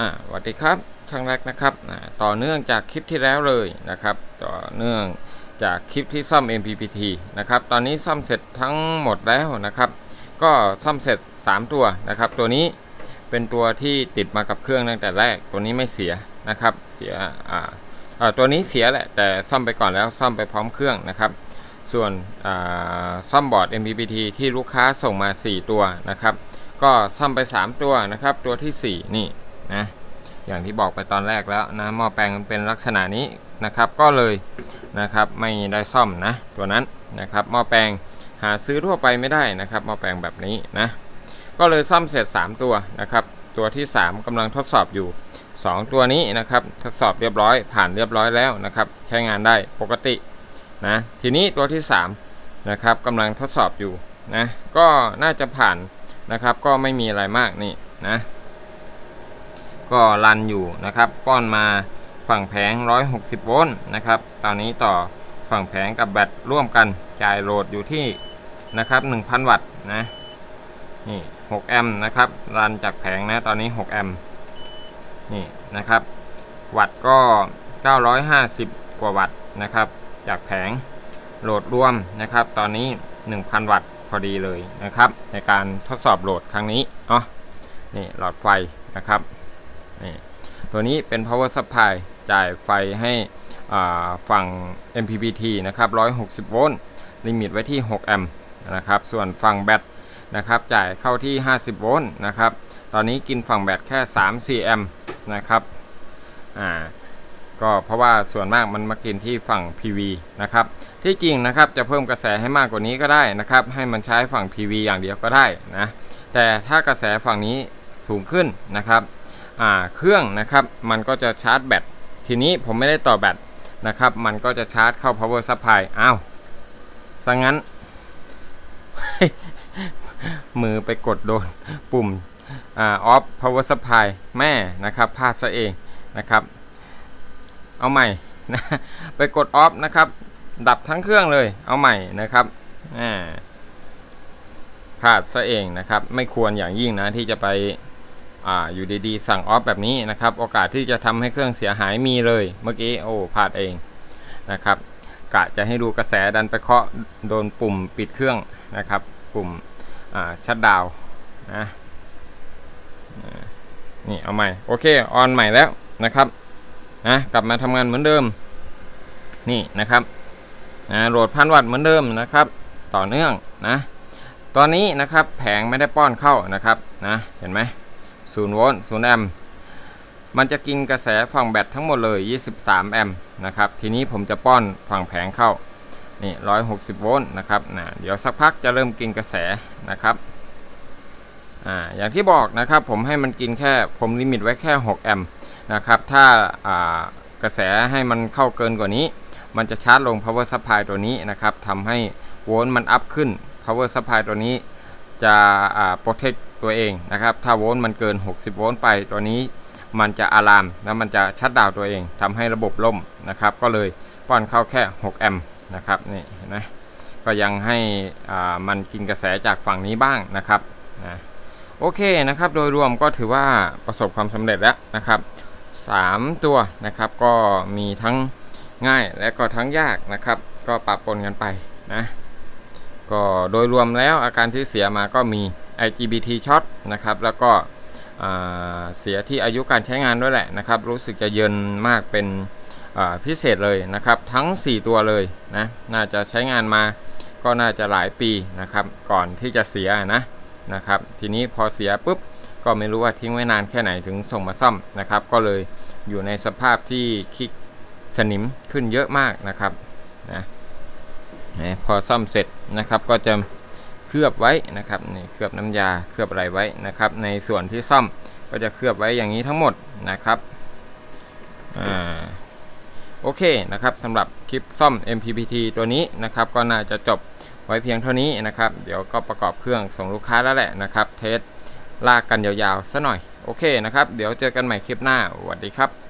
อ่าสวัสดีครับช่างแรกนะครับต่อเนื่องจากคลิปที่แล้วเลยนะครับ ต่อเนื่องจากคลิปที่ซ่อม MPPT นะครับ ตอนนี้ซ่อมเสร็จทั้งหมดแล้วนะครับ ก็ซ่อมเสร็จ 3 ตัวนะครับ ตัวนี้เป็นตัวที่ติดมากับเครื่องตั้งแต่แรก ตัวนี้ไม่เสียนะครับ เสียอ่าตัวนี้เสียแหละ แต่ซ่อมไปก่อนแล้วซ่อมไปพร้อมเครื่องนะครับ ส่วนซ่อมบอร์ด MPPT ที่ลูกค้าส่งมา 4 ตัวนะครับ ก็ซ่อมไป 3 ตัวนะครับ ตัวทีสี่4 นี่ นะอย่างที่บอกไปตอนแรกแล้วนะหม้อแปลงมันเป็นลักษณะนี้นะครับก็เลยนะครับไม่ได้ซ่อมนะตัวนั้นนะครับหม้อแปลงหาซื้อทั่วไปไม่ได้นะครับหม้อแปลงแบบนี้นะก็เลยซ่อมเสร็จ 3 ตัวนะครับตัวที่ 3กำลังทดสอบอยู่ 2 ตัวนี้นะครับทดสอบเรียบร้อยผ่านเรียบร้อยแล้วนะครับใช้งานได้ปกตินะทีนี้ตัวที่3นะครับกำลังทดสอบอยู่นะก็น่าจะผ่านนะครับก็ไม่มีอะไรมากนี่นะ ก็รันอยู่นะครับป้อนมาฝั่งแผง 160 โวลต์นะครับ ตอนนี้ต่อฝั่งแผงกับแบตร่วมกันจ่ายโหลดอยู่ที่นะครับ 1,000 วัตต์นะนี่ 6 แอมป์นะครับรันจากแผงนะตอนนี้ 6 แอมป์นี่นะครับ วัตต์ก็ 950 กว่าวัตต์นะครับ จากแผงโหลดรวมนะครับ ตอนนี้ 1,000 วัตต์พอดีเลยนะครับ ในการทดสอบโหลดครั้งนี้เนาะนี่หลอดไฟนะครับ ตัวนี้เป็น power supply จ่ายไฟให้ฝั่ง MPPT นะครับ 160 โวลต์ลิมิตไว้ที่ 6 แอมป์นะครับ ส่วนฝั่งแบตนะครับจ่ายเข้าที่ 50 โวลต์นะครับ ตอนนี้กินฝั่งแบตแค่ 3-4 แอมป์นะครับอ่าก็เพราะว่าส่วนมากมันมากินที่ฝั่ง PV นะครับ ที่จริงนะครับจะเพิ่มกระแสให้มากกว่านี้ก็ได้นะครับ ให้มันใช้ฝั่ง PV อย่างเดียวก็ได้นะ แต่ถ้ากระแสฝั่งนี้สูงขึ้นนะครับ เครื่องนะครับ มันก็จะชาร์จแบตทีนี้ผมไม่ได้ต่อแบตนะครับ มันก็จะชาร์จเข้า power supply อ้าวซะงั้น มือไปกดโดนปุ่มอ่า off power supply แม่นะครับพลาดซะเองนะครับ เอาใหม่นะไปกด off นะครับ ดับทั้งเครื่องเลย เอาใหม่นะครับอ่าพลาดซะเองนะครับ ไม่ควรอย่างยิ่งนะที่จะไป อ่าอยู่ดีๆ สั่งออฟแบบนี้นะครับ โอกาสที่จะทำให้เครื่องเสียหายมีเลยเมื่อกี้โอ้พลาดเองนะครับกะจะให้ดูกระแสดันไปเคาะโดนปุ่มปิดเครื่องนะครับ ปุ่มชัดดาวนะนี่เอาใหม่โอเคออนใหม่แล้วนะครับนะกลับมาทำงานเหมือนเดิม นี่นะครับนะโหลดพันวัตต์เหมือนเดิมนะครับ ต่อเนื่องนะ ตอนนี้นะครับแผงไม่ได้ป้อนเข้านะครับนะเห็นไหม 0โวลต์0แอมป์มันจะกินกระแสฝั่งแบตทั้งหมดเลย 23 แอมป์นะครับ ทีนี้ผมจะป้อนฝั่งแผงเข้า นี่ 160 โวลต์นะครับนะเดี๋ยวสักพักจะเริ่มกินกระแสนะครับ อ่า อย่างที่บอกนะครับ ผมให้มันกินแค่ ผมลิมิตไว้แค่ 6 แอมป์นะครับ ถ้า อ่า กระแสให้มันเข้าเกินกว่านี้ มันจะชาร์จลง power supply ตัวนี้นะครับทำให้โวลต์มันอัพขึ้น power supply ตัวนี้ จะอ่า protect ตัวเองนะครับ ถ้าโวลต์มันเกิน 60 โวลต์ไปตัวนี้มันจะอะลามแล้วมันจะชัดดาวตัวเองทำให้ระบบล่มนะครับ ก็เลยป้อนเข้าแค่ 6 แอมป์นะครับนี่นไหมก็ยังให้มันกินกระแสจากฝั่งนี้บ้างนะครับนะโอเคนะครับ โดยรวมก็ถือว่าประสบความสำเร็จแล้วนะครับ 3 ตัวนะครับก็มีทั้งง่ายและก็ทั้งยากนะครับ ก็ปะปนกันไปนะ ก็โดยรวมแล้วอาการที่เสียมาก็มี IGBT ช็อตนะครับ แล้วก็เสียที่อายุการใช้งานด้วยแหละนะครับ รู้สึกจะเยินมากเป็นพิเศษเลยนะครับ ทั้ง 4 ตัวเลยนะ น่าจะใช้งานมาก็น่าจะหลายปีนะครับ ก่อนที่จะเสียนะนะครับ ทีนี้พอเสียปุ๊บก็ไม่รู้ว่าทิ้งไว้นานแค่ไหนถึงส่งมาซ่อมนะครับ ก็เลยอยู่ในสภาพที่คิกสนิมขึ้นเยอะมากนะครับนะ พอซ่อมเสร็จนะครับก็จะเคลือบไว้นะครับนี่เคลือบน้ำยาเคลือบอะไรไว้นะครับ ในส่วนที่ซ่อมก็จะเคลือบไว้อย่างนี้ทั้งหมดนะครับอ่าโอเคนะครับสำหรับคลิปซ่อม MPPT ตัวนี้นะครับก็น่าจะจบไว้เพียงเท่านี้นะครับ เดี๋ยวก็ประกอบเครื่องส่งลูกค้าแล้วแหละนะครับ เทสลากกันยาวๆซะหน่อย โอเคนะครับ เดี๋ยวเจอกันใหม่คลิปหน้าสวัสดีครับ